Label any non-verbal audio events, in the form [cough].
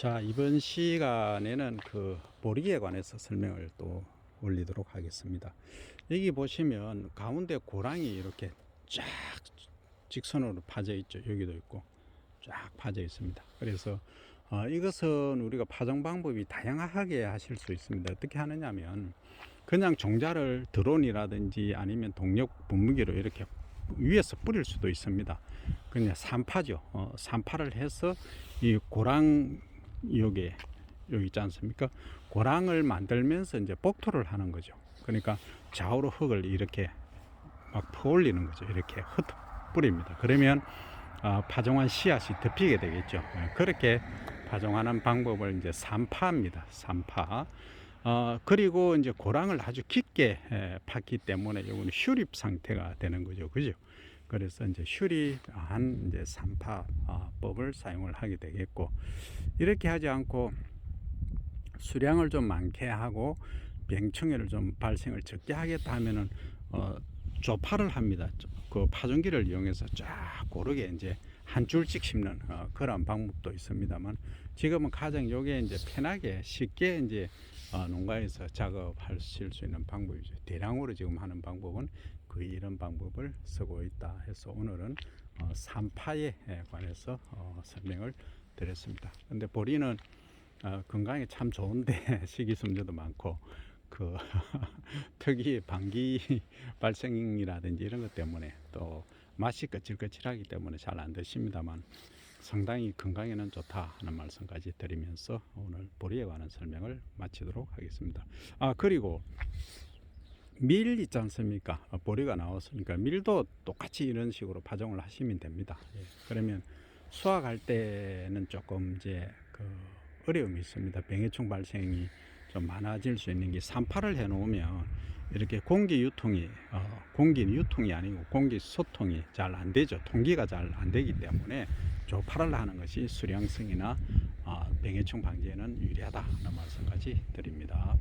자, 이번 시간에는 그 보리에 관해서 설명을 또 올리도록 하겠습니다. 여기 보시면 가운데 고랑이 이렇게 쫙 직선으로 파져 있죠. 여기도 있고 쫙 파져 있습니다. 그래서 어, 이것은 우리가 파종 방법이 다양하게 하실 수 있습니다. 어떻게 하느냐면 그냥 종자를 드론이라든지 아니면 동력 분무기로 이렇게 위에서 뿌릴 수도 있습니다. 그냥 산파죠. 어, 산파를 해서 이 고랑 여기에 여기 있지 않습니까? 고랑을 만들면서 이제 복토를 하는 거죠. 그러니까 좌우로 흙을 이렇게 막 퍼올리는 거죠. 이렇게 흩 뿌립니다. 그러면 어, 파종한 씨앗이 덮이게 되겠죠. 예, 그렇게 파종하는 방법을 이제 산파입니다. 산파. 어, 그리고 이제 고랑을 아주 깊게 에, 팠기 때문에 이거는 휴립 상태가 되는 거죠. 그죠? 그래서 이제 휴립한 이제 산파법을 사용을 하게 되겠고 이렇게 하지 않고 수량을 좀 많게 하고 병충해를 좀 발생을 적게 하겠다 하면은 어, 조파를 합니다. 그 파종기를 이용해서 쫙 고르게 이제 한 줄씩 심는 어, 그런 방법도 있습니다만 지금은 가장 요게 이제 편하게 쉽게 이제 어, 농가에서 작업하실 수 있는 방법이죠. 대량으로 지금 하는 방법은 거의 이런 방법을 쓰고 있다 해서 오늘은 어, 산파에 관해서 어, 설명을 드렸습니다. 근데 보리는 어, 건강에 참 좋은데 [laughs] 식이섬유도 많고 그 [laughs] 특히 방기 [laughs] 발생이라든지 이런 것 때문에 또 맛이 거칠거칠하기 때문에 잘 안 드십니다만 상당히 건강에는 좋다 하는 말씀까지 드리면서 오늘 보리에 관한 설명을 마치도록 하겠습니다. 아 그리고 밀 있지 않습니까? 어, 보리가 나왔으니까 밀도 똑같이 이런 식으로 파종을 하시면 됩니다. 예, 그러면 수확할 때는 조금 이제 그 어려움이 있습니다. 병해충 발생이 좀 많아질 수 있는 게 산파를 해놓으면 이렇게 공기 유통이 어, 공기 유통이 아니고 공기 소통이 잘 안 되죠. 통기가 잘 안 되기 때문에 조파를 하는 것이 수량성이나 어, 병해충 방지에는 유리하다 하는 말씀까지 드립니다.